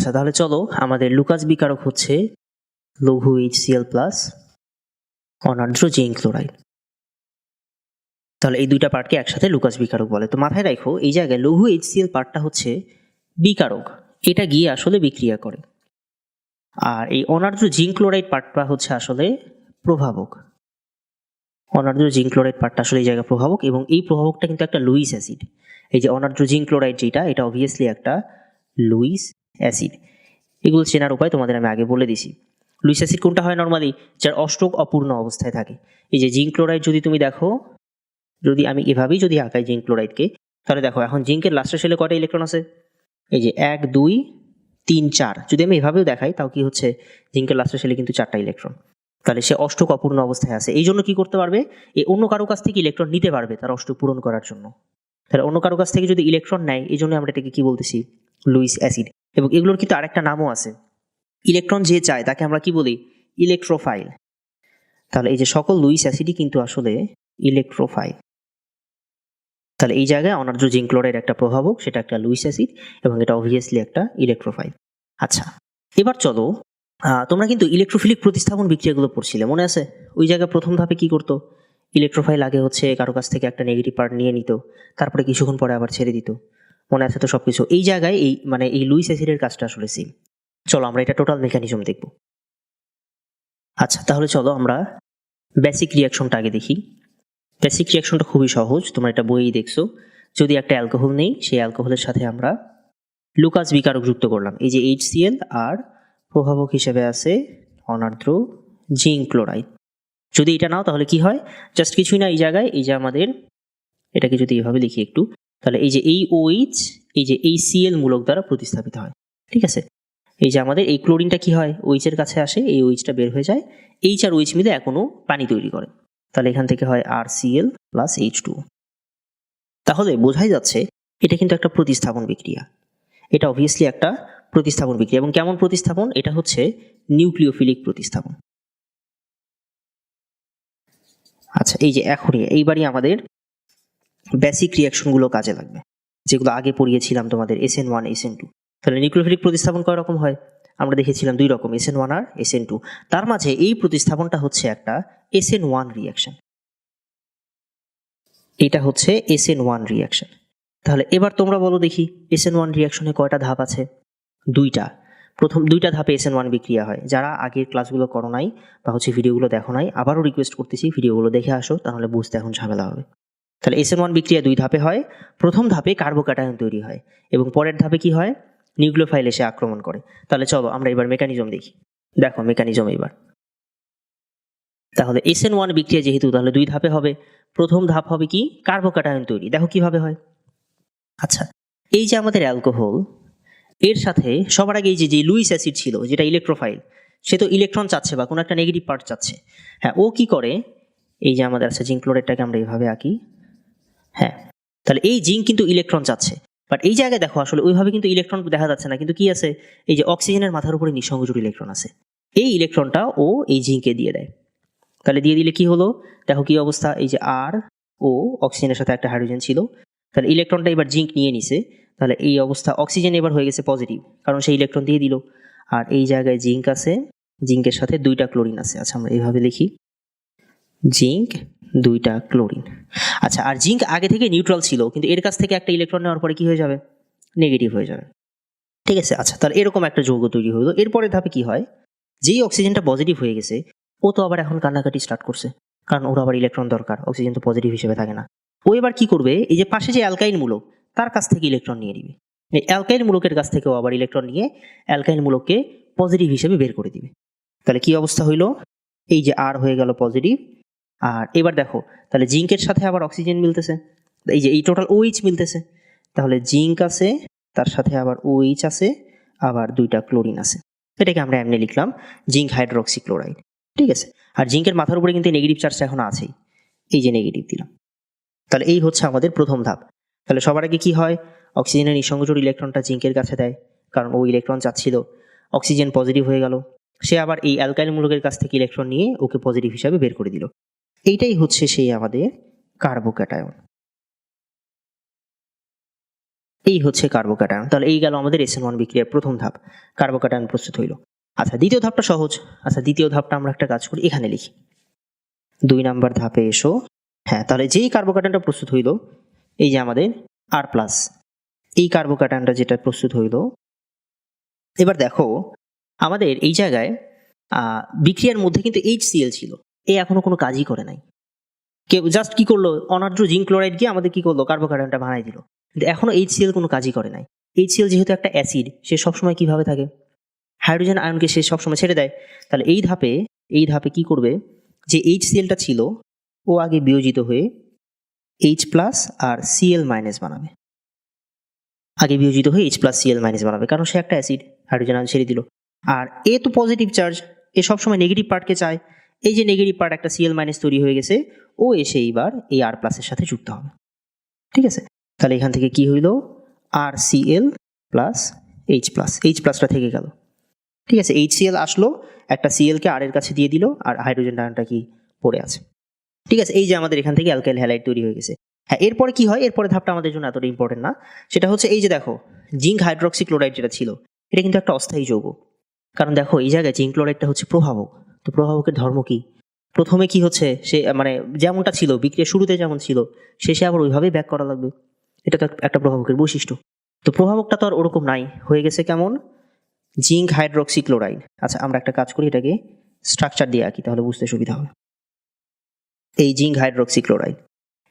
আচ্ছা তাহলে চলো আমাদের লুকাস বিকারক হচ্ছে লঘু এইচসিএল প্লাস অনার্দ্র জিঙ্ক ক্লোরাইড তাহলে এই দুইটা পার্টকে একসাথে লুকাস বিকারক বলে। তো মাথায় রাখো, এই জায়গায় লঘু এইচসিএল পার্টটা হচ্ছে বিকারক। এটা গিয়ে আসলে বিক্রিয়া করে। আর এই অনার্দ্র জিঙ্ক ক্লোরাইড পার্টটা হচ্ছে আসলে প্রভাবক। অনার্দ্র জিঙ্ক ক্লোরাইড পার্টটা আসলে এই জায়গায় প্রভাবক এবং এই প্রভাবকটা কিন্তু একটা লুইস অ্যাসিড এই যে অনার্দ্র জিঙ্ক ক্লোরাইড যেটা, এটা অবভিয়াসলি একটা লুইস অ্যাসিড। এগুলো চেনার উপায় তোমাদের আমি আগে বলে দিছি। লুইস অ্যাসিড কোনটা হয় নর্মালি যার অষ্টক অপূর্ণ অবস্থায় থাকে। এই যে জিঙ্ক ক্লোরাইড যদি তুমি দেখো, যদি আমি এভাবেই যদি আঁকাই জিঙ্ক ক্লোরাইডকে, তাহলে দেখো এখন জিঙ্কের লাস্টের সেলে কয়টা ইলেকট্রন আছে? এই যে এক, দুই, তিন, চার। যদি আমি এভাবেও দেখাই, তাও কি হচ্ছে? জিঙ্কের লাস্টের সেলে কিন্তু চারটা ইলেকট্রন তাহলে সে অষ্টক অপূর্ণ অবস্থায় আছে। এই জন্য কি করতে পারবে? এই অন্য কারও কাছ থেকে ইলেকট্রন নিতে পারবে তার অষ্টক পূরণ করার জন্য। তাহলে অন্য কারও কাছ থেকে যদি ইলেকট্রন নেয়, এই জন্য আমরা এটাকে কি বলতেছি? Lewis acid. এবং এগুলোর কিন্তু আরেকটা নামও আছে। ইলেকট্রন যে চায়, তাকে আমরা কি বলি? ইলেকট্রোফাইল। তাহলে এই যে সকল লুইস অ্যাসিডই কিন্তু আসলে ইলেকট্রোফাইল। তাহলে এই জায়গায় অনার্য জিঙ্ক ক্লোরাইড একটা প্রভাবক সেটা একটা লুইস অ্যাসিড এবং এটা অবভিয়াসলি একটা ইলেকট্রোফাইল। আচ্ছা এবার চলো তোমরা কিন্তু ইলেকট্রোফিলিক প্রতিস্থাপন বিক্রিয়াগুলো পড়ছিলে, মনে আছে? ওই জায়গায় প্রথম ধাপে কি করতো? ইলেকট্রোফাইল আগে হচ্ছে কারও কাছ থেকে একটা নেগেটিভ পার্ট নিয়ে নিত, তারপরে কিছুক্ষণ পরে আবার ছেড়ে দিত। মনে আছে তো সব কিছু এই জায়গায় এই মানে এই লুইস অ্যাসিডের কাজটা আসলে সেম চলো আমরা এটা টোটাল মেকানিজম দেখব। আচ্ছা তাহলে চলো আমরা বেসিক রিয়াকশনটা আগে দেখি। বেসিক রিয়াকশনটা খুবই সহজ, তোমরা এটা বইয়েই দেখছ। যদি একটা অ্যালকোহল নেই, সেই অ্যালকোহলের সাথে আমরা লুকাস বিকারক যুক্ত করলাম। এই যে এইচসিএল আর প্রভাবক হিসেবে আছে অনার্দ্র জিঙ্ক ক্লোরাইড। যদি এটা নাও, তাহলে কি হয়? জাস্ট কিছুই না এই জায়গায়, এই যে আমাদের, এটাকে যদি এভাবে লিখি একটু। তাহলে এই যে এই ওইচ এই যে এই সিএল মূলক দ্বারা প্রতিস্থাপিত হয়। ঠিক আছে? এই যে আমাদের এই ক্লোরিনটা কি হয়? ওইচের কাছে আসে, এই ওইচটা বের হয়ে যায়। এইচ আর ওইচ মিলে এখনও পানি তৈরি করে। তাহলে এখান থেকে হয় R Cl plus H two তাহলে বোঝাই যাচ্ছে, এটা কিন্তু একটা প্রতিস্থাপন বিক্রিয়া। এটা অবভিয়াসলি একটা প্রতিস্থাপন বিক্রিয়া। এবং কেমন প্রতিস্থাপন? এটা হচ্ছে নিউক্লিওফিলিক প্রতিস্থাপন। আচ্ছা এই যে এখনই, এইবারই আমাদের বেসিক রিয়াকশনগুলো কাজে লাগবে। যেগুলো আগে পড়িয়েছিলাম তোমাদের S N one S N two তাহলে নিউক্লিওফিলিক প্রতিস্থাপন কয় রকম হয়? আমরা দেখেছিলাম দুই রকম এস এন ওয়ান আর এস এন টু তার মাঝে এই প্রতিস্থাপনটা হচ্ছে একটা এস এন ওয়ান রিয়াকশন এটা হচ্ছে এস এন ওয়ান রিয়াকশন তাহলে এবার তোমরা বলো দেখি এস এন ওয়ান রিয়াকশনে কয়টা ধাপ আছে? দুইটা। প্রথম, দুইটা ধাপে এস এন ওয়ান বিক্রিয়া হয়। যারা আগের ক্লাসগুলো করো নাই বা হচ্ছে ভিডিওগুলো দেখো নাই, আবারও রিকোয়েস্ট করতেছি, ভিডিওগুলো দেখে আসো, তাহলে বুঝতে এখন ঝামেলা হবে। তাহলে এস ওয়ান বিক্রিয়া দুই ধাপে হয়। প্রথম ধাপে কার্বোক্যাটায়ন তৈরি হয় এবং পরের ধাপে কি হয়? নিউক্লিওফাইল এসে আক্রমণ করে। তাহলে চলো আমরা এবার মেকানিজম দেখি। দেখো মেকানিজম এবার। তাহলে এস এন ওয়ান বিক্রিয়া যেহেতু, তাহলে দুই ধাপে হবে। প্রথম ধাপ হবে কি? কার্বোক্যাটায়ন তৈরি। দেখো কীভাবে হয়। আচ্ছা এই যে আমাদের অ্যালকোহল এর সাথে সবার আগে যে যে লুইস অ্যাসিড ছিল, যেটা ইলেকট্রোফাইল সে তো ইলেকট্রন চাচ্ছে বা কোনো একটা নেগেটিভ পার্ট চাচ্ছে। হ্যাঁ ও কি করে? এই যে আমাদের আছে জিঙ্ক আমরা এইভাবে আঁকি। হ্যাঁ। তাহলে এই জিঙ্ক কিন্তু ইলেকট্রন চাচ্ছে বাট এই জায়গায় দেখো, আসলে ওইভাবে কিন্তু ইলেকট্রন দেখা যাচ্ছে না। কিন্তু কি আছে? এই যে অক্সিজেনের মাথার উপরে নিঃসংযোগ ইলেকট্রন আছে। এই ইলেকট্রনটা ও এই জিঙ্কে দিয়ে দেয়। তাহলে দিয়ে দিলে কি হলো? দেখো কি অবস্থা। এই যে আর ও অক্সিজেনের সাথে একটা হাইড্রোজেন ছিল। তাহলে ইলেকট্রনটা এবার জিঙ্ক নিয়ে নিছে। তাহলে এই অবস্থা অক্সিজেন এবার হয়ে গেছে পজিটিভ কারণ সেই ইলেকট্রন দিয়ে দিল। আর এই জায়গায় জিঙ্ক আছে। জিঙ্কের সাথে দুইটা ক্লোরিন আছে। আচ্ছা আমরা এইভাবে লিখি। জিঙ্ক, দুইটা ক্লোরিন। আচ্ছা আর জিঙ্ক আগে থেকে নিউট্রাল ছিল, কিন্তু এর কাছ থেকে একটা ইলেকট্রন নেওয়ার পরে কি হয়ে যাবে? নেগেটিভ হয়ে যাবে। ঠিক আছে আচ্ছা তাহলে এরকম একটা যৌগ তৈরি হলো। এরপরে ধাপে কি হয়? যেই অক্সিজেনটা পজিটিভ হয়ে গেছে, ও তো আবার এখন কান্নাকাটি স্টার্ট করছে। কারণ ওর আবার ইলেকট্রন দরকার, অক্সিজেন তো পজিটিভ হিসেবে থাকে না। ও এবার কি করবে? এই যে পাশে যে অ্যালকাইন মূলক, তার কাছ থেকে ইলেকট্রন নিয়ে নিবে। এই অ্যালকাইন মূলকের কাছ থেকেও আবার ইলেকট্রন নিয়ে অ্যালকাইন মূলককে পজিটিভ হিসেবে বের করে দিবে। তাহলে কি অবস্থা হইল? এই যে আর হয়ে গেল পজিটিভ আর এবার দেখো, তাহলে জিঙ্কের সাথে আবার অক্সিজেন মিলতেছে, এই যে এই টোটাল ওইচ মিলতেছে, তাহলে জিঙ্ক আছে, তার সাথে আবার ওইচ আছে, আবার দুইটা ক্লোরিন আছে। এটাকে আমরা এমনি লিখলাম জিঙ্ক হাইড্রোক্সি ক্লোরাইড ঠিক আছে? আর জিঙ্কের মাথার উপরে কিন্তু নেগেটিভ চার্জটা এখন আছেই, এই যে নেগেটিভ দিলাম। তাহলে এই হচ্ছে আমাদের প্রথম ধাপ। তাহলে সবার আগে কি হয়? অক্সিজেনের নিঃসংযোগ ইলেকট্রনটা জিঙ্কের কাছে দেয়, কারণ ও ইলেকট্রন চাচ্ছিল, অক্সিজেন পজিটিভ হয়ে গেল। সে আবার এই অ্যালকাইল মূলকের কাছ থেকে ইলেকট্রন নিয়ে ওকে পজিটিভ হিসাবে বের করে দিল। এইটাই হচ্ছে সেই আমাদের কার্বোক্যাটায়ন এই হচ্ছে কার্বোক্যাটায়ন তাহলে এই গেল আমাদের এসএন ওয়ান বিক্রিয়ার প্রথম ধাপ। কার্বোক্যাটায়ন প্রস্তুত হইল। আচ্ছা দ্বিতীয় ধাপটা সহজ। আচ্ছা দ্বিতীয় ধাপটা আমরা একটা কাজ করি। এখানে লিখি। দুই নাম্বার ধাপে এসো। হ্যাঁ তাহলে যেই কার্বোক্যাটায়নটা প্রস্তুত হইল, এই যে আমাদের আর প্লাস এই কার্বোক্যাটায়নটা যেটা প্রস্তুত হইল, এবার দেখো, আমাদের এই জায়গায় বিক্রিয়ার মধ্যে কিন্তু এইচ ছিল। এ এখনও কোনো কাজই করে নাই। কেউ জাস্ট কি করল? অনার্দ্র জিঙ্ক ক্লোরাইড গিয়ে আমাদের কি করল? কার্বোক্যাটায়নটা বানাই দিল। কিন্তু এখনও এইচ সিএল কোনো কাজই করে নাই। এইচ সিএল যেহেতু একটা অ্যাসিড, সে সবসময় কীভাবে থাকে? হাইড্রোজেন আয়নকে সে সবসময় ছেড়ে দেয়। তাহলে এই ধাপে এই ধাপে কি করবে? যে এইচ সিএলটা ছিল, ও আগে বিয়োজিত হয়ে এইচ প্লাস আর সিএল মাইনাস বানাবে। আগে বিয়োজিত হয়ে এইচ প্লাস সিএল মাইনাস বানাবে, কারণ সে একটা অ্যাসিড, হাইড্রোজেন আয়ন ছেড়ে দিল। আর এ তো পজিটিভ চার্জ এ সবসময় নেগেটিভ পার্টকে চায়। এই যে নেগেটিভ পার্ট একটা সিএল মাইনাস তৈরি হয়ে গেছে, ও এসে এইবার এই আর প্লাসের সাথে যুক্ত হবে। ঠিক আছে? তাহলে এখান থেকে কি হইল? R Cl plus H plus H প্লাসটা থেকে গেল। ঠিক আছে? এইচ সিএল আসলো, একটা সিএলকে আর এর কাছে দিয়ে দিল, আর হাইড্রোজেন আয়নটা কি? পড়ে আছে। ঠিক আছে? এই যে আমাদের এখান থেকে অ্যালকাইল হ্যালাইড তৈরি হয়ে গেছে। হ্যাঁ এরপরে কি হয়? এরপরে ধাপটা আমাদের জন্য এতটা ইম্পর্টেন্ট না। সেটা হচ্ছে এই যে দেখো জিঙ্ক হাইড্রক্সি ক্লোরাইড যেটা ছিল, এটা কিন্তু একটা অস্থায়ী যৌগ। কারণ দেখো, এই জায়গায় জিঙ্ক ক্লোরাইডটা হচ্ছে প্রভাবক তো প্রভাবকের ধর্ম কি? প্রথমে কি হচ্ছে? সে মানে যেমনটা ছিল বিক্রিয়ার শুরুতে যেমন ছিল, শেষে আবার ওইভাবেই ব্যাক করা লাগবে। এটা তো একটা প্রভাবকের বৈশিষ্ট্য। তো প্রভাবকটা তো আর ওরকম নাই। হয়ে গেছে কেমন? জিঙ্ক হাইড্রক্সি ক্লোরাইড আচ্ছা আমরা একটা কাজ করি, এটাকে স্ট্রাকচার দিয়ে আঁকি, তাহলে বুঝতে সুবিধা হবে। এই জিঙ্ক হাইড্রক্সি ক্লোরাইড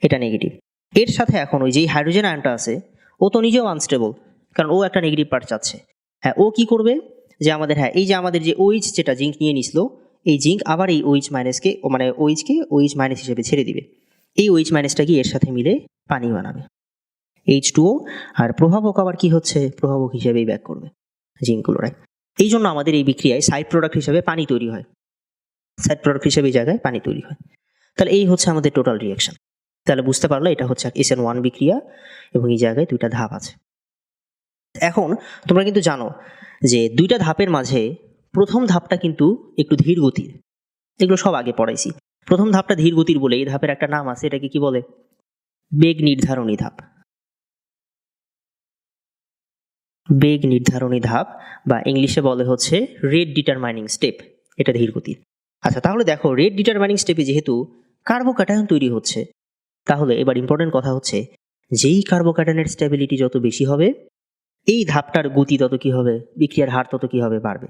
এটা নেগেটিভ। এর সাথে এখন ওই যেই হাইড্রোজেন আয়নটা আছে, ও তো নিজেও আনস্টেবল, কারণ ও একটা নেগেটিভ পার্ট চাচ্ছে। হ্যাঁ ও কি করবে? যে আমাদের হ্যাঁ এই যে আমাদের যে ওইচ যেটা জিঙ্ক নিয়ে নিছিল এই জিঙ্ক আবার এই ওইচ মাইনাসকে মানে ওইচকে ওইচ মাইনাস হিসেবে ছেড়ে দিবে। এই ওইচ মাইনাসটা কি এর সাথে মিলে পানি বানাবে। এইচ টুও আর প্রভাবক আবার কি হচ্ছে? প্রভাবক হিসেবেই ব্যাক করবে জিঙ্ক ক্লোরাইড এই জন্য আমাদের এই বিক্রিয়ায় সাইড প্রোডাক্ট হিসেবে পানি তৈরি হয়। সাইড প্রোডাক্ট হিসেবে এই জায়গায় পানি তৈরি হয়। তাহলে এই হচ্ছে আমাদের টোটাল রিয়াকশন তাহলে বুঝতে পারল এটা হচ্ছে এস ওয়ান বিক্রিয়া এবং এই জায়গায় দুইটা ধাপ আছে। এখন তোমরা কিন্তু জানো যে দুইটা ধাপের মাঝে প্রথম ধাপটা কিন্তু একটু ধীর গতির। এগুলো সব আগে পড়াইছি। প্রথম ধাপটা ধীর গতির বলে এই ধাপের একটা নাম আছে, এটাকে কি বলে? বেগ নির্ধারণী ধাপ। বেগ নির্ধারণী ধাপ বা ইংলিশে বলে হচ্ছে রেড ডিটারমাইনিং স্টেপ। এটা ধীর গতির। আচ্ছা তাহলে দেখো রেড ডিটারমাইনিং স্টেপে যেহেতু কার্বোক্যাটায়ন তৈরি হচ্ছে, তাহলে এবার ইম্পর্টেন্ট কথা হচ্ছে, যেই কার্বোক্যাটায়নের স্টেবিলিটি যত বেশি হবে, এই ধাপটার গতি তত কি হবে, বিক্রিয়ার হার তত কি হবে বাড়বে।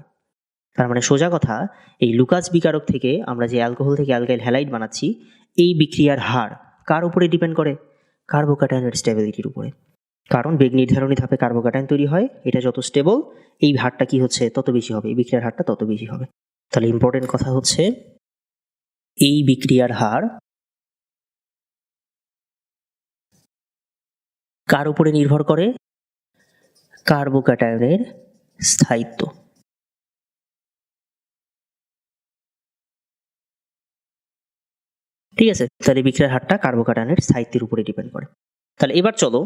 তার মানে সোজা কথা, এই লুকাস বিকারক থেকে আমরা যে অ্যালকোহল থেকে অ্যালকাইল হ্যালাইড বানাচ্ছি, এই বিক্রিয়ার হার কার উপরে ডিপেন্ড করে? কার্বোক্যাটায়নের স্টেবিলিটির উপরে। কারণ বেগ নির্ধারণী ধাপে কার্বোক্যাটায়ন তৈরি হয়, এটা যত স্টেবল, এই হারটা কি হচ্ছে তত বেশি হবে, এই বিক্রিয়ার হারটা তত বেশি হবে। তাহলে ইম্পর্টেন্ট কথা হচ্ছে, এই বিক্রিয়ার হার কার উপরে নির্ভর করে? কার্বোক্যাটায়নের স্থায়িত্ব। ঠিক আছে? তাহলে বিক্রিয়ার হারটা কার্বোক্যাটায়নের স্থায়িত্বের উপরে ডিপেন্ড করে। তাহলে এবার চলো,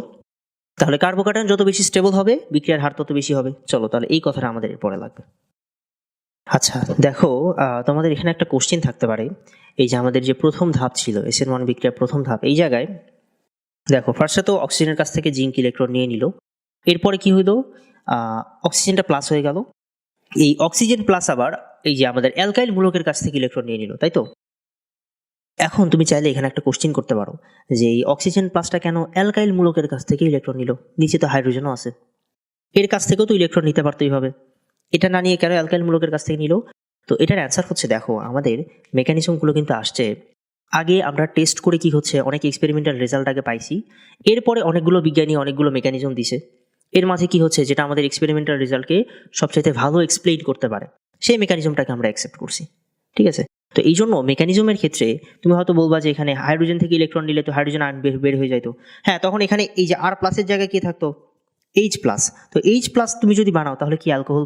তাহলে কার্বোক্যাটায়ন যত বেশি স্টেবল হবে, বিক্রিয়ার হার তত বেশি হবে। চলো, তাহলে এই কথাটা আমাদের এরপরে লাগবে। আচ্ছা দেখো তোমাদের এখানে একটা কোশ্চেন থাকতে পারে। এই যে আমাদের যে প্রথম ধাপ ছিল এস এর ওয়ান বিক্রিয়ার প্রথম ধাপ, এই জায়গায় দেখো ফার্স্টে তো অক্সিজেনের কাছ থেকে জিঙ্ক ইলেকট্রন নিয়ে নিল। এরপরে কি হইল? অক্সিজেনটা প্লাস হয়ে গেল। এই অক্সিজেন প্লাস আবার এই যে আমাদের অ্যালকাইল মূলকের কাছ থেকে ইলেকট্রন নিয়ে নিল, তাই তো? এখন তুমি চাইলে এখানে একটা কোশ্চেন করতে পারো, যে এই অক্সিজেন প্লাসটা কেন অ্যালকাইল মূলকের কাছ থেকে ইলেকট্রন নিল? নিচে তো হাইড্রোজেনও আছে। এর কাছ থেকেও তো ইলেকট্রন নিতে পারতো এইভাবে এটা না নিয়ে কেন অ্যালকাইল মূলকের কাছ থেকে নিল? তো এটার অ্যান্সার হচ্ছে, দেখো, আমাদের মেকানিজমগুলো কিন্তু আসছে। আগে আমরা টেস্ট করে কি হচ্ছে, অনেক এক্সপেরিমেন্টাল রেজাল্ট আগে পাইছি। এরপরে অনেকগুলো বিজ্ঞানী অনেকগুলো মেকানিজম দিছে। এর মাঝে কি হচ্ছে, যেটা আমাদের এক্সপেরিমেন্টাল রেজাল্টকে সবচাইতে ভালো এক্সপ্লেইন করতে পারে, সেই মেকানিজমটাকে আমরা অ্যাকসেপ্ট করছি। ঠিক আছে? তো এই জন্য মেকানিজমের ক্ষেত্রে তুমি হয়তো বলবা যে এখানে হাইড্রোজেন থেকে ইলেকট্রন নিলে তো হাইড্রোজেন আয়ন বের হয়ে যাইতো। হ্যাঁ তখন এখানে এই যে আর প্লাসের জায়গায় কি থাকতো? এইচ প্লাস তো এইচ প্লাস তুমি যদি বানাও, তাহলে কি অ্যালকোহল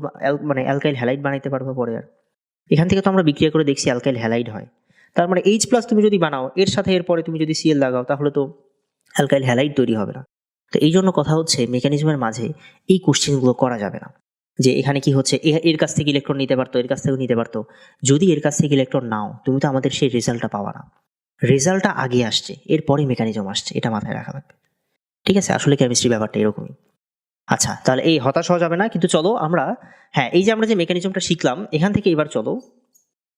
মানে অ্যালকাইল হ্যালাইড বানাইতে পারবে পরে আর? এখান থেকে তো আমরা বিক্রিয়া করে দেখছি অ্যালকাইল হ্যালাইড হয়। তার মানে এইচ প্লাস তুমি যদি বানাও, এর সাথে এরপরে তুমি যদি সিএল লাগাও, তাহলে তো অ্যালকাইল হ্যালাইড তৈরি হবে না। তো এই জন্য কথা হচ্ছে মেকানিজমের মাঝে এই কোশ্চেনগুলো করা যাবে না। যে এখানে কি হচ্ছে? এর কাছ থেকে ইলেকট্রন নিতে পারতো, এর কাছ থেকেও নিতে পারতো। যদি এর কাছ থেকে ইলেকট্রন নাও, তুমি তো আমাদের সেই রেজাল্টটা পাওয়া না। রেজাল্টটা আগে আসছে এরপরে মেকানিজম আসছে, এটা মাথায় রাখা লাগবে। ঠিক আছে? আসলে কেমিস্ট্রি ব্যাপারটা এরকমই। আচ্ছা তাহলে এই হতাশ হওয়া যাবে না, কিন্তু চলো আমরা হ্যাঁ এই যে আমরা যে মেকানিজমটা শিখলাম, এখান থেকে এবার চলো,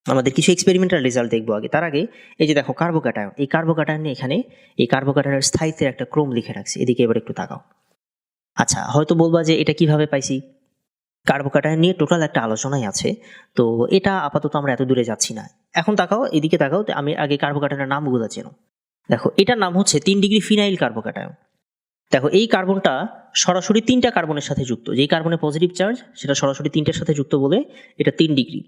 আমাদের কিছু এক্সপেরিমেন্টাল রেজাল্ট দেখব আগে। তার আগে, এই যে দেখো কার্বোক্যাটায়ন এই কার্বোক্যাটায়ন এখানে, এই কার্বোক্যাটায়নের স্থায়িত্বের একটা ক্রম লিখে রাখছি, এদিকে এবার একটু তাকাও। আচ্ছা হয়তো বলবা যে এটা কীভাবে পাইছি? কার্বোক্যাটায়ন নিয়ে টোটাল একটা আলোচনাই আছে। তো এটা আপাতত আমরা এত দূরে যাচ্ছি না। এখন তাকাও, এদিকে তাকাও আমি আগে কার্বোক্যাটায়নের নামগুলো চেনো। দেখো, এটার নাম হচ্ছে তিন ডিগ্রি ফিনাইল কার্বোক্যাটায়ন দেখো, এই কার্বনটা সরাসরি তিনটা কার্বনের সাথে যুক্ত। যেই কার্বনে পজিটিভ চার্জ সেটা সরাসরি তিনটার সাথে যুক্ত বলে এটা তিন ডিগ্রি।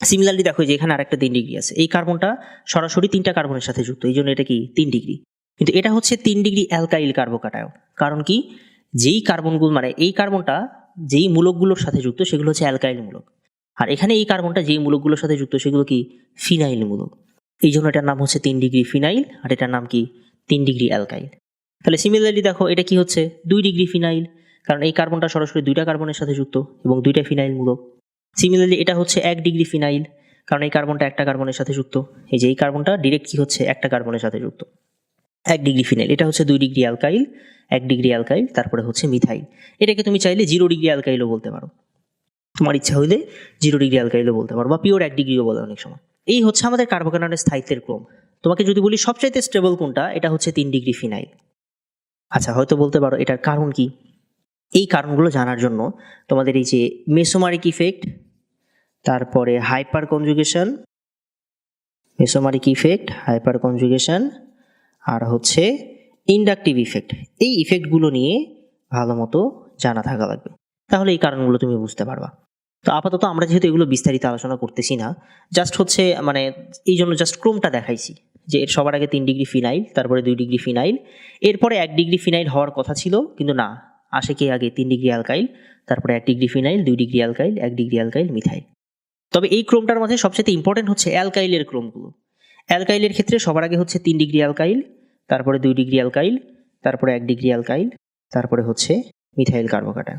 সিমিলারলি দেখো যে এখানে আরেকটা তিন ডিগ্রি আছে। এই কার্বনটা সরাসরি তিনটা কার্বনের সাথে যুক্ত। এই জন্য এটা কি? তিন ডিগ্রি। কিন্তু এটা হচ্ছে তিন ডিগ্রি অ্যালকাইল কার্বোকাটায়ন কারণ কি? যেই কার্বনগুলো মানে এই কার্বনটা যেই মূলকগুলোর সাথে যুক্ত সেগুলো হচ্ছে অ্যালকাইল মূলক। আর এখানে এই কার্বনটা যেই মূলকগুলোর সাথে যুক্ত সেগুলো কি? ফিনাইল মূলক। এই জন্য এটার নাম হচ্ছে তিন ডিগ্রি ফিনাইল আর এটার নাম কি? তিন ডিগ্রি অ্যালকাইল। তাহলে সিমিলারলি দেখো, এটা কি হচ্ছে? দুই ডিগ্রি ফিনাইল। কারণ এই কার্বনটা সরাসরি দুইটা কার্বনের সাথে যুক্ত এবং দুইটা ফিনাইল মূলক। সিমিলারলি এটা হচ্ছে এক ডিগ্রি ফিনাইল। কারণ এই কার্বনটা একটা কার্বনের সাথে যুক্ত। এই যে এই কার্বনটা ডিরেক্ট কি হচ্ছে? একটা কার্বনের সাথে যুক্ত। এক ডিগ্রি ফিনাইল এটা হচ্ছে দুই ডিগ্রি অ্যালকাইল এক ডিগ্রি অ্যালকাইল তারপরে হচ্ছে মিথাইল এটাকে তুমি চাইলে জিরো ডিগ্রি অ্যালকাইলও বলতে পারো। তোমার ইচ্ছা হইলে জিরো ডিগ্রি অ্যালকাইলও বলতে পারো, বা পিওর এক ডিগ্রিও বলে অনেক সময়। এই হচ্ছে আমাদের কার্বোকার্বনের স্থায়িত্বের ক্রম। তোমাকে যদি বলি সবচাইতে স্টেবল কোনটা, এটা হচ্ছে তিন ডিগ্রি ফিনাইল আচ্ছা হয়তো বলতে পারো, এটার কারণ কি? এই কারণগুলো জানার জন্য তোমাদের এই যে মেসোমারিক ইফেক্ট তারপরে hyperconjugation mesomeric effect hyperconjugation আর হচ্ছে ইন্ডাকটিভ ইফেক্ট এই ইফেক্টগুলো নিয়ে ভালো মতো জানা থাকা লাগবে। তাহলে এই কারণগুলো তুমি বুঝতে পারবা। তো আপাতত আমরা যেহেতু এগুলো বিস্তারিত আলোচনা করতেছি না জাস্ট হচ্ছে মানে এই জন্য জাস্ট ক্রমটা দেখাইছি যে এর সবার আগে তিন ডিগ্রি ফিনাইল, তারপরে দুই ডিগ্রি ফিনাইল, এরপরে এক ডিগ্রি ফিনাইল হওয়ার কথা ছিল, কিন্তু না, আসে কি আগে তিন ডিগ্রি অ্যালকাইল তারপরে এক ডিগ্রি ফিনাইল, দুই ডিগ্রি অ্যালকাইল এক ডিগ্রি অ্যালকাইল মিথাইল। তবে এই ক্রমটার মাঝে সবচেয়ে ইম্পর্টেন্ট হচ্ছে অ্যালকাইলের ক্রমগুলো। অ্যালকাইলের ক্ষেত্রে সবার আগে হচ্ছে তিন ডিগ্রি অ্যালকাইল, তারপরে দুই ডিগ্রি অ্যালকাইল, তারপরে এক ডিগ্রি অ্যালকাইল, তারপরে হচ্ছে মিথাইল কার্বোকাটা।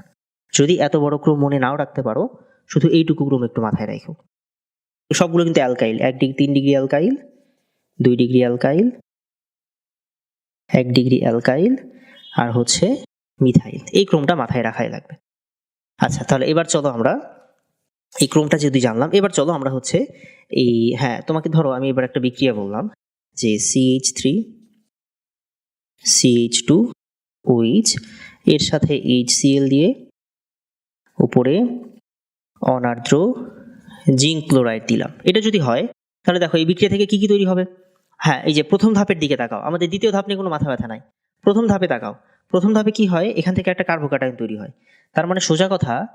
যদি এত বড় ক্রম মনে নাও রাখতে পারো, শুধু এইটুকু ক্রম একটু মাথায় রাখো। সবগুলো কিন্তু অ্যালকাইল, এক ডিগ্রি, তিন ডিগ্রি অ্যালকাইল, দুই ডিগ্রি অ্যালকাইল, এক ডিগ্রি অ্যালকাইল, আর হচ্ছে মিথাইল। এই ক্রমটা মাথায় রাখাই লাগবে। আচ্ছা তাহলে এবার চলো আমরা এই ক্রমটা যদি জানলাম, এবার চলো আমরা হচ্ছে এই হ্যাঁ তোমাকে ধরো আমি এবার একটা বিক্রিয়া বললাম যে C H three C H two O H এর সাথে এইচ সিএল দিয়ে উপরে অনার্দ্র জিঙ্ক ক্লোরাইড দিলাম। এটা যদি হয়, তাহলে দেখো এই বিক্রিয়া থেকে কি কি তৈরি হবে? হ্যাঁ এই যে প্রথম ধাপের দিকে তাকাও। আমাদের দ্বিতীয় ধাপ নিয়ে কোনো মাথা ব্যথা নাই। প্রথম ধাপে তাকাও। প্রথম ধাপে কি হয়? এখান থেকে একটা কার্বোকাটায়ন তৈরি হয়। তার মানে সোজা কথা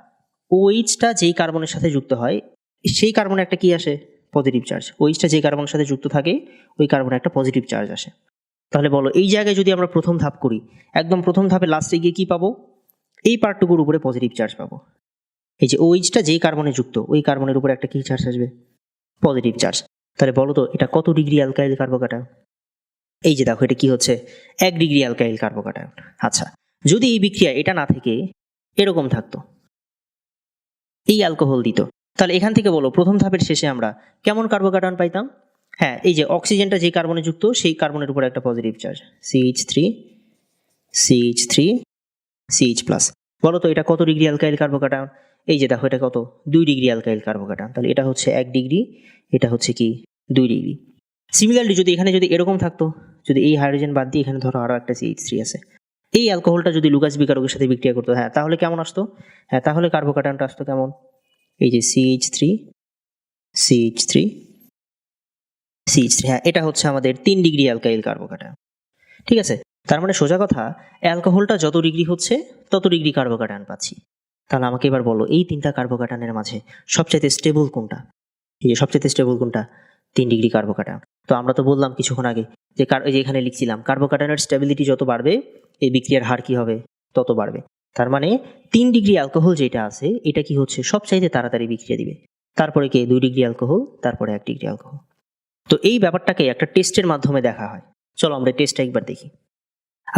ওইচটা যেই কার্বনের সাথে যুক্ত হয়, সেই কার্বনে একটা কি আসে? পজিটিভ চার্জ ওইচটা যে কার্বনের সাথে যুক্ত থাকে, ওই কার্বনে একটা পজিটিভ চার্জ আসে। তাহলে বলো, এই জায়গায় যদি আমরা প্রথম ধাপ করি, একদম প্রথম ধাপে লাস্টে গিয়ে কি পাবো? এই পার্টটুকুর উপরে পজিটিভ চার্জ পাবো। এই যে ওইচটা যেই কার্বনে যুক্ত, ওই কার্বনের উপরে একটা কি চার্জ আসবে? পজিটিভ চার্জ তাহলে বলো তো, এটা কত ডিগ্রি অ্যালকাইল কার্বোকাটায়ন এই যে দেখো, এটা কি হচ্ছে? এক ডিগ্রি অ্যালকাইল কার্বোকাটায়ন আচ্ছা যদি এই বিক্রিয়া এটা না থেকে, এরকম থাকতো। এই অ্যালকোহল দিত। তাহলে এখান থেকে বলো, প্রথম ধাপের শেষে আমরা কেমন কার্বোকাটায়ন পাইতাম? হ্যাঁ এই যে অক্সিজেনটা যে কার্বনে যুক্ত, সেই কার্বনের উপর একটা positive charge CH three CH three CH plus বলো তো, এটা কত ডিগ্রি অ্যালকাইল কার্বোকাটায়ন এই যে দেখো, এটা কত? দুই ডিগ্রি অ্যালকাইল কার্বোকাটায়ন তাহলে এটা হচ্ছে এক ডিগ্রি এটা হচ্ছে কি? দুই ডিগ্রি সিমিলারলি যদি এখানে যদি এরকম থাকতো, যদি এই হাইড্রোজেন বাদ দিয়ে এখানে ধরো আরও একটা সিএইচ থ্রি আছে এই অ্যালকোহলটা যদি লুকাস বিকারকের সাথে বিক্রিয়া করতো হ্যাঁ তাহলে কেমন আসতো? হ্যাঁ তাহলে কার্বোকাটায়নটা আসতো কেমন? এই যে CH three CH three CH three হ্যাঁ এটা হচ্ছে আমাদের তিন ডিগ্রি অ্যালকাইল কার্বোকাটায়ন ঠিক আছে? তার মানে সোজা কথা অ্যালকোহলটা যত ডিগ্রি হচ্ছে, তত ডিগ্রি কার্বোকাটায়ন পাচ্ছি। তাহলে আমাকে এবার বলো, এই তিনটা কার্বোকাটায়নের মাঝে সবচাইতে স্টেবল কোনটা? এই যে সবচাইতে স্টেবল কোনটা? তিন ডিগ্রি কার্বোকাটায়ন তো আমরা তো বললাম কিছুক্ষণ আগে যে যে এখানে লিখছিলাম কার্বোকাটায়নের স্টেবিলিটি যত বাড়বে, এই বিক্রিয়ার হার কি হবে? তত বাড়বে। তার মানে তিন ডিগ্রি অ্যালকোহল যেটা আছে, এটা কি হচ্ছে? সবচাইতে তাড়াতাড়ি বিক্রিয়া দিবে। তারপরে কে? দুই ডিগ্রি অ্যালকোহল, তারপরে এক ডিগ্রি অ্যালকোহল। তো এই ব্যাপারটাকে একটা টেস্টের মাধ্যমে দেখা হয়। চলো আমরা টেস্টটা একবার দেখি।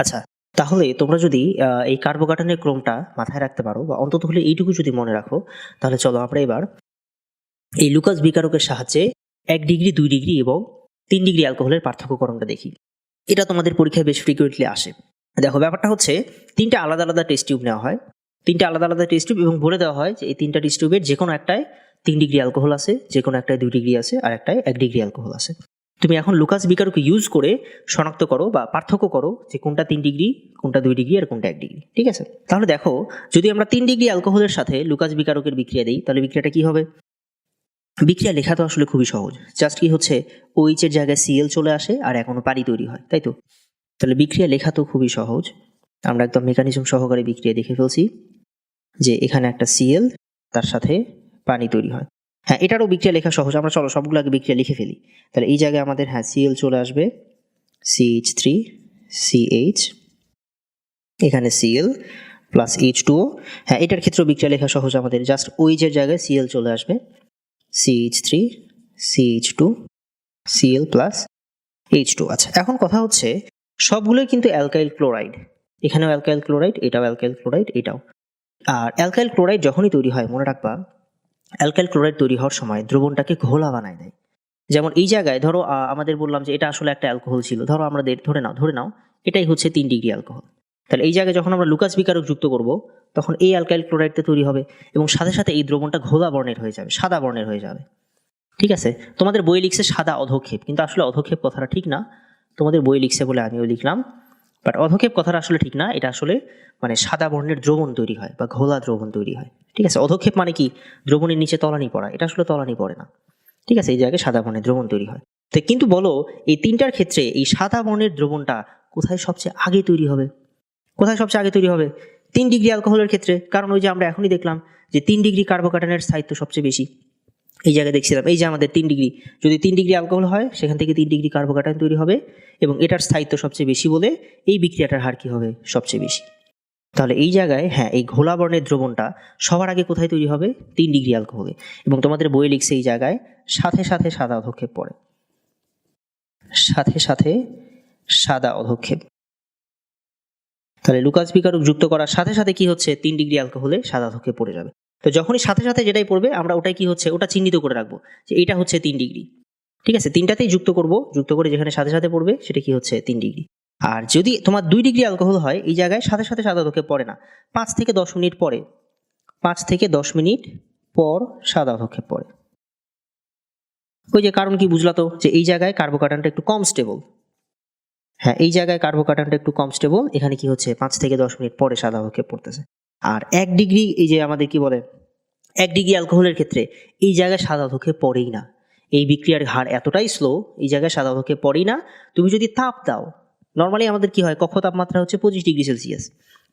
আচ্ছা তাহলে তোমরা যদি এই কার্বোকাটানের ক্রমটা মাথায় রাখতে পারো বা অন্তত হলে এইটুকু যদি মনে রাখো, তাহলে চলো আমরা এবার এই লুকাস বিকারকের সাহায্যে এক ডিগ্রি, দুই ডিগ্রি এবং তিন ডিগ্রি অ্যালকোহলের পার্থক্যকরণটা দেখি। এটা তোমাদের পরীক্ষায় বেশ ফ্রিকুয়েন্টলি আসে। দেখো, ব্যাপারটা হচ্ছে, তিনটা আলাদা আলাদা টেস্ট টিউব নেওয়া হয়। তিনটা আলাদা আলাদা টেস্ট টিউব এবং বলে দেওয়া হয় যে, এই তিনটা টেস্ট টিউবের যে কোনো একটায় তিন ডিগ্রি অ্যালকোহল আছে যে কোনো একটায় দুই ডিগ্রি আছে, আর একটায় এক ডিগ্রি অ্যালকোহল আছে। তুমি এখন লুকাস বিকারকে ইউজ করে শনাক্ত করো বা পার্থক্য করো যে, কোনটা তিন ডিগ্রি, কোনটা দুই ডিগ্রি আর কোনটা এক ডিগ্রি, ঠিক আছে? তাহলে দেখো, যদি আমরা তিন ডিগ্রি অ্যালকোহলের সাথে লুকাস বিকারকের বিক্রিয়া দিই, তাহলে বিক্রিয়াটা কি হবে? বিক্রিয়া লেখা তো আসলে খুবই সহজ। জাস্ট কি হচ্ছে OH এর জায়গায় সিএল চলে আসে আর এখনও পানি তৈরি হয়, তাই তো? তাহলে বিক্রিয়া লেখা তো খুবই সহজ। আমরা একদম মেকানিজম সহকারে বিক্রিয়া দেখে ফেলছি যে এখানে একটা সিএল তার সাথে পানি তৈরি হয়। হ্যাঁ এটারও বিক্রিয়া লেখা সহজ। আমরা চলো সবগুলো আগে বিক্রিয়া লিখে ফেলি। তাহলে এই জায়গায় আমাদের হ্যাঁ সিএল চলে আসবে। সিএইচ থ্রি সিএইচ এখানে সিএল প্লাস এইচ টু হ্যাঁ এটার ক্ষেত্রেও বিক্রিয়া লেখা সহজ আমাদের। জাস্ট ওইচের জায়গায় সিএল চলে আসবে। CH three CH two Cl plus H two আচ্ছা এখন কথা হচ্ছে সবগুলোই কিন্তু অ্যালকাইল ক্লোরাইড। এখানেও অ্যালকাইল ক্লোরাইড, এটাও অ্যালকাইল ক্লোরাইড, এটাও। আর অ্যালকাইল ক্লোরাইড যখনই তৈরি হয়, মনে রাখবা, অ্যালকাইল ক্লোরাইড তৈরি হওয়ার সময় দ্রবণটাকে ঘোলা বানায় দেয়। যেমন এই জায়গায় ধরো আমাদের বললাম যে এটা আসলে একটা অ্যালকোহল ছিল। ধরো আমরা ধরে নাও ধরে নাও, এটাই হচ্ছে তিন ডিগ্রি অ্যালকোহল। তাহলে এই জায়গায় যখন আমরা লুকাস বিকারক যুক্ত করব, তখন এই অ্যালকাইল ক্লোরাইডটা তৈরি হবে এবং সাথে সাথে এই দ্রবণটা ঘোলা বর্ণের হয়ে যাবে, সাদা বর্ণের হয়ে যাবে। ঠিক আছে? তোমাদের বই লিখছে সাদা অধক্ষেপ, কিন্তু আসলে অধক্ষেপ কথাটা ঠিক না। তোমাদের বই লিখছে বলে আমিও লিখলাম। বাট অধক্ষেপ কথাটা আসলে ঠিক না, এটা আসলে মানে সাদা বর্ণের দ্রবণ তৈরি হয় বা ঘোলা দ্রবণ তৈরি হয়। ঠিক আছে? অধক্ষেপ মানে কি? দ্রবণের নিচে তলানি পড়া, এটা আসলে তলানি পড়ে না। ঠিক আছে? এই জায়গায় সাদা বর্ণের দ্রবণ তৈরি হয়। তো কিন্তু বলো, এই তিনটার ক্ষেত্রে এই সাদা বর্ণের দ্রবণটা কোথায় সবচেয়ে আগে তৈরি হবে? কোথায় সবচেয়ে আগে তৈরি হবে? তিন ডিগ্রি অ্যালকোহলের ক্ষেত্রে, কারণ ওই যে আমরা এখনই দেখলাম যে তিন ডিগ্রি কার্বোকাটানের স্থায়িত্ব সবচেয়ে বেশি। এই জায়গায় দেখছিলাম, এই যে আমাদের তিন ডিগ্রি। যদি তিন ডিগ্রি অ্যালকোহল হয়, সেখান থেকে তিন ডিগ্রি কার্বোকাটান তৈরি হবে এবং এটার স্থায়িত্ব সবচেয়ে বেশি বলে এই বিক্রিয়াটার হার কি হবে? সবচেয়ে বেশি। তাহলে এই জায়গায় হ্যাঁ এই ঘোলা বর্ণের দ্রবণটা সবার আগে কোথায় তৈরি হবে? তিন ডিগ্রি অ্যালকোহলে এবং তোমাদের বই লিখছে এই জায়গায়, সাথে সাথে সাদা অধক্ষেপ পড়ে। সাথে সাথে সাদা অধক্ষেপ। তাহলে লুকাস বিকারক যুক্ত করার সাথে সাথে কি হচ্ছে? তিন ডিগ্রি অ্যালকোহলে সাদা ধকে পড়ে যাবে। তো যখনই সাথে সাথে যেটাই পড়বে, আমরা ওটাই কি হচ্ছে? ওটা চিহ্নিত করে রাখব যে এটা হচ্ছে তিন ডিগ্রি। ঠিক আছে? তিনটাতেই যুক্ত করব। যুক্ত করে যেখানে সাথে সাথে পড়বে, সেটা কি হচ্ছে? তিন ডিগ্রি। আর যদি তোমার দুই ডিগ্রি অ্যালকোহল হয়, এই জায়গায় সাথে সাথে সাদা ধকে পড়ে না। পাঁচ থেকে দশ মিনিট পরে, পাঁচ থেকে দশ মিনিট পর সাদা ধকে পড়ে। ওই যে কারণ কি বুঝলা তো? যে এই জায়গায় কার্বোকাটানটা একটু কম স্টেবল হ্যাঁ এই জায়গায় কার্বোকাটানটা একটু কম স্টেবল এখানে কি হচ্ছে? পাঁচ থেকে দশ মিনিট পরে সাদা হকে পড়তেছে। আর এক ডিগ্রি এই যে আমাদের কি বলে? এক ডিগ্রি অ্যালকোহলের ক্ষেত্রে এই জায়গায় সাদা ধকে পড়েই না। এই বিক্রিয়ার হার এতটাই স্লো এই জায়গায় সাদা ধকে পড়েই না। তুমি যদি তাপ দাও নর্মালি আমাদের কি হয়? কক্ষ তাপমাত্রা হচ্ছে পঁচিশ ডিগ্রি সেলসিয়াস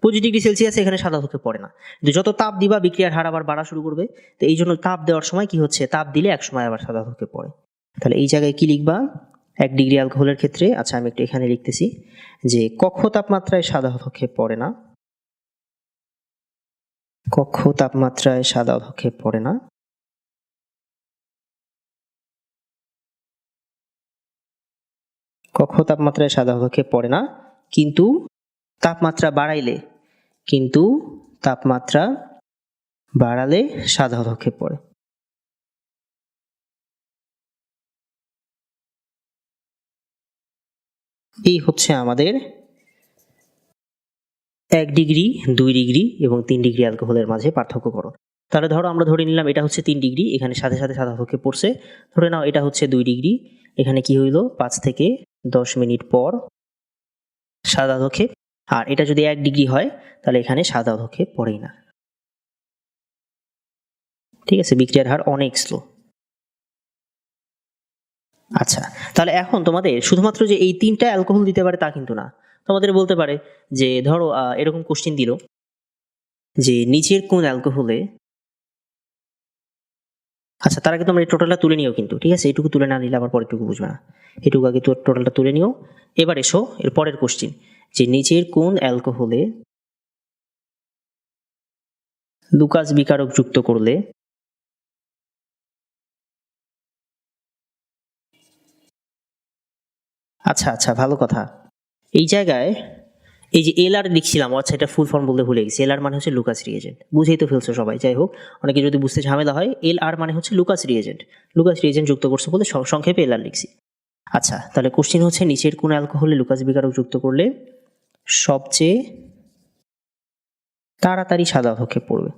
পঁচিশ ডিগ্রি সেলসিয়াস এখানে সাদা ধকে পড়ে না। কিন্তু যত তাপ দিবা, বিক্রিয়ার হার আবার বাড়া শুরু করবে। তো এই জন্য তাপ দেওয়ার সময় কি হচ্ছে? তাপ দিলে এক সময় আবার সাদা ধকে পড়ে। তাহলে এই জায়গায় কি লিখবা? এক ডিগ্রি অ্যালকোহলের ক্ষেত্রে আচ্ছা আমি একটু এখানে লিখতেছি, যে কক্ষ তাপমাত্রায় সাদা হস্তক্ষেপ পড়ে না। কক্ষ তাপমাত্রায় সাদা হস্তক্ষেপ পড়ে না। কক্ষ তাপমাত্রায় সাদা হস্তক্ষেপ পড়ে না, কিন্তু তাপমাত্রা বাড়াইলে, কিন্তু তাপমাত্রা বাড়ালে সাদা হস্তক্ষেপ পড়ে। এই হচ্ছে আমাদের এক ডিগ্রি, দুই ডিগ্রি এবং তিন ডিগ্রি অ্যালকোহলের মাঝে পার্থক্য করো তাহলে ধরো আমরা ধরে নিলাম এটা হচ্ছে তিন ডিগ্রি, এখানে সাথে সাথে সাদা ধকে পড়ছে। ধরে নাও এটা হচ্ছে দুই ডিগ্রি, এখানে কি হইল? পাঁচ থেকে দশ মিনিট পর সাদা ধকে আর এটা যদি এক ডিগ্রি হয়, তাহলে এখানে সাদা ধকে পড়েই না। ঠিক আছে, বিক্রিয়ার হার অনেক স্লো আচ্ছা তাহলে এখন তোমাদের শুধুমাত্র যে এই তিনটা অ্যালকোহল দিতে পারে তা কিন্তু না। তোমাদের বলতে পারে যে, ধরো এরকম কোশ্চিন দিল যে, নিচের কোন অ্যালকোহলে আচ্ছা তার আগে তোমরা এই টোটালটা তুলে নিও কিন্তু, ঠিক আছে? এইটুকু তুলে না নিলে আবার পরেরটুকু বুঝবে না। এটুকু আগে তো টোটালটা তুলে নিও। এবার এসো, এর পরের কোশ্চিন যে নিচের কোন অ্যালকোহলে লুকাস বিকারক যুক্ত করলে আচ্ছা আচ্ছা ভালো কথা। এই জায়গায়, এই যে এল আর লিখছিলাম আচ্ছা এটা ফুল ফর্ম বলতে ভুলে গেছি। এল আর মানে হচ্ছে লুকাস রিয়েজেন্ট বুঝেই তো ফেলছো সবাই, যাই হোক। অনেকে যদি বুঝতে ঝামেলা হয় এল আর মানে হচ্ছে লুকাস রিয়েজেন্ট লুকাস রিয়েজেন্ট যুক্ত করছে বলে সংক্ষেপে এল আর লিখছি। আচ্ছা তাহলে কোশ্চিন হচ্ছে, নিচের কোন অ্যালকোহলে লুকাস বিকারক যুক্ত করলে সবচেয়ে তাড়াতাড়ি সাদা হয়ে পড়বে?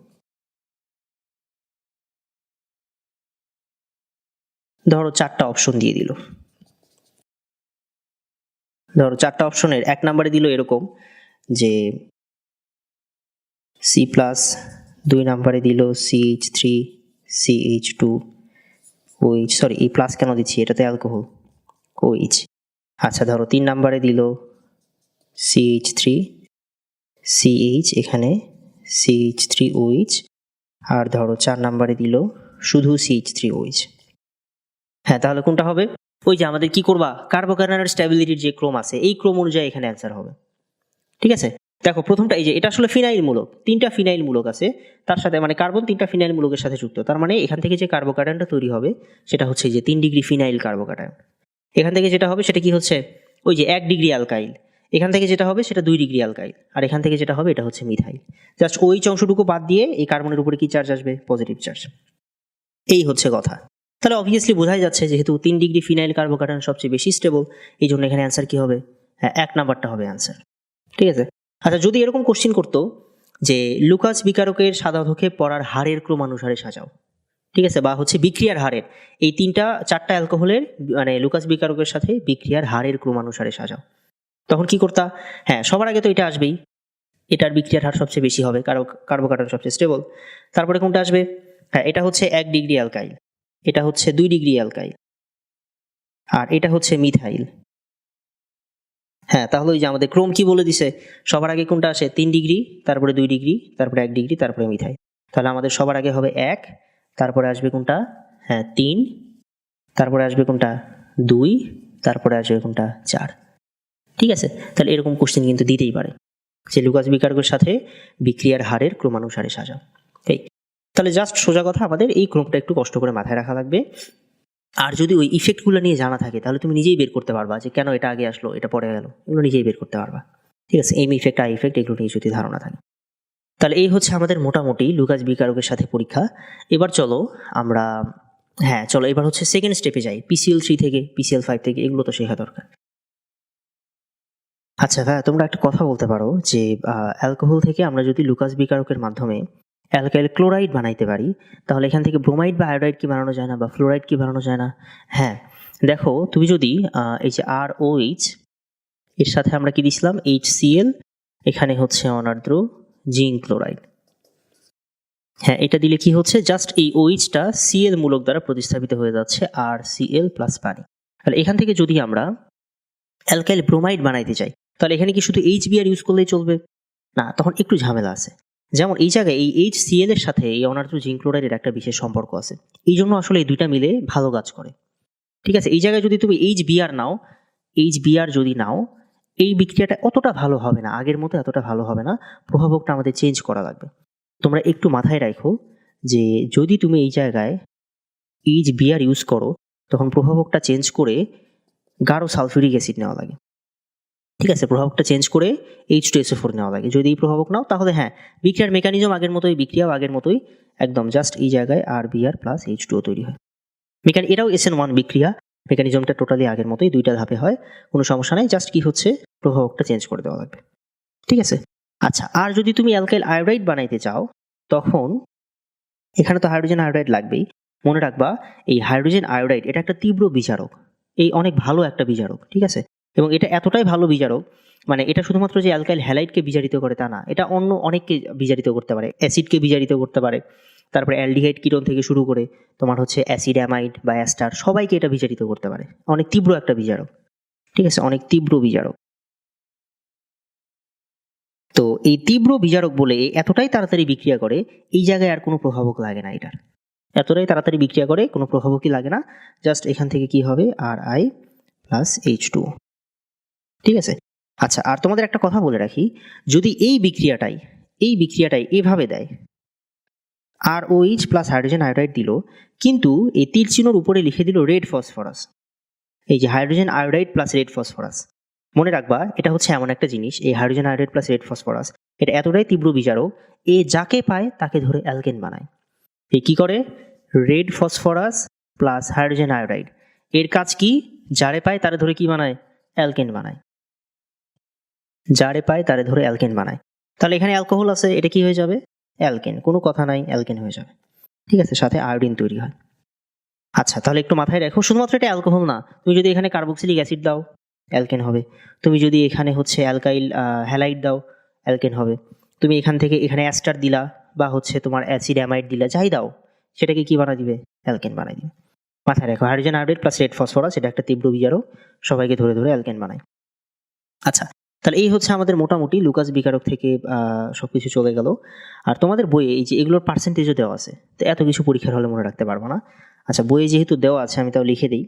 ধরো চারটা অপশন দিয়ে দিল। ধরো চারটা অপশনের, এক নম্বরে দিল এরকম যে সি প্লাস দুই নম্বরে দিল C H three C H two O H sorry এই প্লাস কেন দিচ্ছি? এটাতে অ্যালকোহল ও এইচ আচ্ছা ধরো তিন নম্বরে দিল C H three C H এখানে C H three O H আর ধরো চার নম্বরে দিল শুধু C H three O H হ্যাঁ তাহলে কোনটা হবে? ওই যে আমাদের কি করবা? কার্বোকার্বনের স্ট্যাবিলিটির যে ক্রম আছে, এই ক্রম অনুযায়ী এখানে অ্যান্সার হবে। ঠিক আছে? দেখো, প্রথমটা এই যে, এটা আসলে ফিনাইল মূলক তিনটা ফিনাইল মূলক আছে, তার সাথে মানে কার্বন তিনটা ফিনাইল মূলকের সাথে যুক্ত। তার মানে এখান থেকে যে কার্বোকার্বনটা তৈরি হবে, সেটা হচ্ছে যে তিন ডিগ্রি ফিনাইল কার্বোকার্বন এখান থেকে যেটা হবে, সেটা কি হচ্ছে? ওই যে এক ডিগ্রি অ্যালকাইল এখান থেকে যেটা হবে, সেটা দুই ডিগ্রি অ্যালকাইল আর এখান থেকে যেটা হবে, এটা হচ্ছে মিথাইল জাস্ট ওই অংশটুকু বাদ দিয়ে এই কার্বনের উপরে কি চার্জ আসবে? পজিটিভ চার্জ এই হচ্ছে কথা। তাহলে অবভিয়াসলি বোঝাই যাচ্ছে যেহেতু তিন ডিগ্রি ফিনাইল কার্বোকার্বন সবচেয়ে বেশি স্টেবল এই জন্য এখানে অ্যান্সার কি হবে? হ্যাঁ এক নাম্বারটা হবে অ্যান্সার ঠিক আছে? আচ্ছা যদি এরকম কোশ্চিন করতো যে লুকাস বিকারকের সাদা ধোকে পড়ার হারের ক্রমানুসারে সাজাও, ঠিক আছে? বা হচ্ছে বিক্রিয়ার হারের, এই তিনটা, চারটা অ্যালকোহলের মানে লুকাস বিকারকের সাথে বিক্রিয়ার হারের ক্রমানুসারে সাজাও। তখন কি করতা? হ্যাঁ সবার আগে তো এটা আসবেই। এটার বিক্রিয়ার হার সবচেয়ে বেশি হবে, কারও কার্বোকার্বন সবচেয়ে স্টেবল তারপরে কোনটা আসবে? হ্যাঁ এটা হচ্ছে এক ডিগ্রি অ্যালকাইল এটা হচ্ছে দুই ডিগ্রি অ্যালকাইল। আর এটা হচ্ছে মিথাইল। হ্যাঁ তাহলে ওই যে আমাদের ক্রোম কি বলে দিছে? সবার আগে কোনটা আসে? তিন ডিগ্রি, তারপরে দুই ডিগ্রি, তারপরে এক ডিগ্রি, তারপরে মিথাইল। তাহলে আমাদের সবার আগে হবে এক, তারপরে আসবে কোনটা? হ্যাঁ তিন, তারপরে আসবে কোনটা? দুই, তারপরে আসবে কোনটা? চার। ঠিক আছে? তাহলে এরকম কোশ্চেন কিন্তু দিতেই পারে। যে লুকাস বিকারকের সাথে বিক্রিয়ার হারের ক্রমানুসারে সাজাও। এই। তাহলে জাস্ট সোজা কথা আমাদের এই ক্রমটা একটু কষ্ট করে মাথায় রাখা লাগবে। আর যদি ওই ইফেক্টগুলো নিয়ে জানা থাকে, তাহলে তুমি নিজেই বের করতে পারবা যে কেন এটা আগে আসলো, এটা পরে গেল। এগুলো নিজেই বের করতে পারবা। ঠিক আছে? এম ইফেক্ট আই ইফেক্ট এগুলো নিয়ে যদি ধারণা থাকে। তাহলে এই হচ্ছে আমাদের মোটামুটি লুকাস বিকারকের সাথে পরীক্ষা। এবার চলো আমরা হ্যাঁ চলো এবার হচ্ছে সেকেন্ড স্টেপে যাই। পিসিএল থ্রি থেকে পিসিএল ফাইভ থেকে, এগুলো তো শেখা দরকার। আচ্ছা ভাইয়া, তোমরা একটা কথা বলতে পারো যে অ্যালকোহল থেকে আমরা যদি লুকাস বিকারকের মাধ্যমে অ্যালকাইল ক্লোরাইড বানাইতে পারি। তাহলে এখান থেকে ব্রোমাইড বা আয়োডাইড কি বানানো যায় না বা ফ্লোরাইড কি বানানো যায় না? হ্যাঁ দেখো তুমি যদি এই যে আর ও এইচ এর সাথে আমরা কি দিছিলাম? এইচ সিএল এখানে হচ্ছে অনার্দ্র জিঙ্ক ক্লোরাইড। হ্যাঁ এটা দিলে কি হচ্ছে? জাস্ট এই ওইচটা সিএল মূলক দ্বারা প্রতিস্থাপিত হয়ে যাচ্ছে আর সিএল প্লাস পানি। তাহলে এখান থেকে যদি আমরা অ্যালকাইল ব্রোমাইড বানাইতে চাই, তাহলে এখানে কি শুধু এইচ বিআর ইউজ করলেই চলবে? না, তখন একটু ঝামেলা আছে। যেমন এই জায়গায় এই এইচ সিএল এর সাথে এই অনার্দ্র জিঙ্ক একটা বিশেষ সম্পর্ক আছে। এই জন্য আসলে এই দুইটা মিলে ভালো কাজ করে। ঠিক আছে, এই জায়গায় যদি তুমি এইচ বিআর নাও এইচ বিআর যদি নাও, এই বিক্রিয়াটা অতটা ভালো হবে না, আগের মতো এতটা ভালো হবে না, প্রভাবকটা আমাদের চেঞ্জ করা লাগবে। তোমরা একটু মাথায় রাখো যে যদি তুমি এই জায়গায় এইচ বিআর ইউজ করো, তখন প্রভাবকটা চেঞ্জ করে গাঢ় সালফিউরিক অ্যাসিড নেওয়া লাগে। ঠিক আছে, প্রভাবকটা চেঞ্জ করে এইচ টু এসও ফোর নেওয়া লাগে। যদি এই প্রভাবক নাও, তাহলে হ্যাঁ বিক্রিয়ার মেকানিজম আগের মতোই বিক্রিয়াও আগের মতোই, একদম জাস্ট এই জায়গায় R B R plus H two O তৈরি হয়। মেকানি এটাও এস এন ওয়ান বিক্রিয়া মেকানিজমটা টোটালি আগের মতোই, দুইটা ধাপে হয়, কোনো সমস্যা নেই জাস্ট কি হচ্ছে, প্রভাবকটা চেঞ্জ করে দেওয়া লাগবে। ঠিক আছে? আচ্ছা আর যদি তুমি অ্যালকাইল আয়োডাইড বানাইতে চাও, তখন এখানে তো হাইড্রোজেন আয়োডাইড লাগবেই। মনে রাখবা, এই হাইড্রোজেন আয়োডাইড এটা একটা তীব্র বিচারক। এই অনেক ভালো একটা বিচারক, ঠিক আছে? এবং এটা এতটাই ভালো বিচারক মানে এটা শুধুমাত্র যে অ্যালকাইল হ্যালাইডকে বিচারিত করে তা না, এটা অন্য অনেককে বিচারিত করতে পারে, অ্যাসিডকে বিচারিত করতে পারে, তারপরে অ্যালডিহাইড কিরণ থেকে শুরু করে তোমার হচ্ছে অ্যাসিড অ্যামাইড বা অ্যাস্টার সবাইকে এটা বিচারিত করতে পারে, অনেক তীব্র একটা বিচারক, ঠিক আছে, অনেক তীব্র বিচারক। তো এই তীব্র বিচারক বলে এতটাই তাড়াতাড়ি বিক্রিয়া করে, এই জায়গায় আর কোনো প্রভাবক লাগে না এটার, এতটাই তাড়াতাড়ি বিক্রিয়া করে কোনো প্রভাবকই লাগে না জাস্ট এখান থেকে কি হবে R I plus H two ঠিক আছে? আচ্ছা আর তোমাদের একটা কথা বলে রাখি। যদি এই বিক্রিয়াটাই এই বিক্রিয়াটাই এভাবে দেয়, R O H plus hydrogen iodide দিল, কিন্তু এই তীর চিহ্নর উপরে লিখে দিল রেড ফসফরাস এই যে hydrogen iodide plus red phosphorus মনে রাখবা, এটা হচ্ছে এমন একটা জিনিস, এই hydrogen iodide plus red phosphorus এটা এতটাই তীব্র বিচারক, এ যাকে পায় তাকে ধরে অ্যালকেন বানায়। এ কি করে? Red phosphorus plus hydrogen iodide এর কাজ কি? যারে পায় তারে ধরে কি বানায়? অ্যালকেন বানায়। যারে পায় তারে ধরে অ্যালকেন বানায়। তাহলে এখানে অ্যালকোহল আছে, এটা কি হয়ে যাবে? অ্যালকেন, কোনো কথা নাই, অ্যালকেন হয়ে যাবে। ঠিক আছে, সাথে আয়োডিন তৈরি হয়। আচ্ছা তাহলে একটু মাথায় রাখো, শুধুমাত্র এটা অ্যালকোহল না, তুমি যদি এখানে কার্বক্সিলিক অ্যাসিড দাও, অ্যালকেন হবে। তুমি যদি এখানে হচ্ছে অ্যালকাইল হ্যালাইড দাও, অ্যালকেন হবে। তুমি এখান থেকে এখানে অ্যাস্টার দিলা, বা হচ্ছে তোমার অ্যাসিড অ্যামাইড দিলা, যাই দাও, সেটাকে কি বানা দিবে? অ্যালকেন বানাই দিবে। মাথায় রাখো, hydrogen iodide plus red phosphorus, এটা একটা তীব্র বিজারক সবাইকে ধরে ধরে অ্যালকেন বানায়। আচ্ছা তাহলে এই হচ্ছে আমাদের মোটামুটি লুকাস বিকারক থেকে সব কিছু চলে গেল। আর তোমাদের বইয়ে এই যে এগুলোর পার্সেন্টেজও দেওয়া আছে, তো এত কিছু পরীক্ষার হলে মনে রাখতে পারব না। আচ্ছা বইয়ে যেহেতু দেওয়া আছে, আমি তাও লিখে দিই।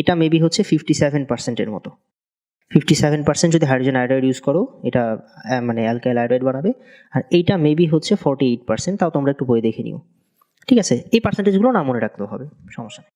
এটা মেবি হচ্ছে ফিফটি সেভেন পার্সেন্টের মতো। ফিফটি সেভেন পার্সেন্ট যদি হাইড্রোজেন আয়োডাইড ইউজ করো, এটা মানে অ্যালকাইল আয়োডাইড বানাবে। আর এইটা মেবি হচ্ছে ফর্টি এইট পার্সেন্ট তাও তোমরা একটু বই দেখে নিও। ঠিক আছে? এই পার্সেন্টেজগুলো না মনে রাখতেও হবে, সমস্যা নেই।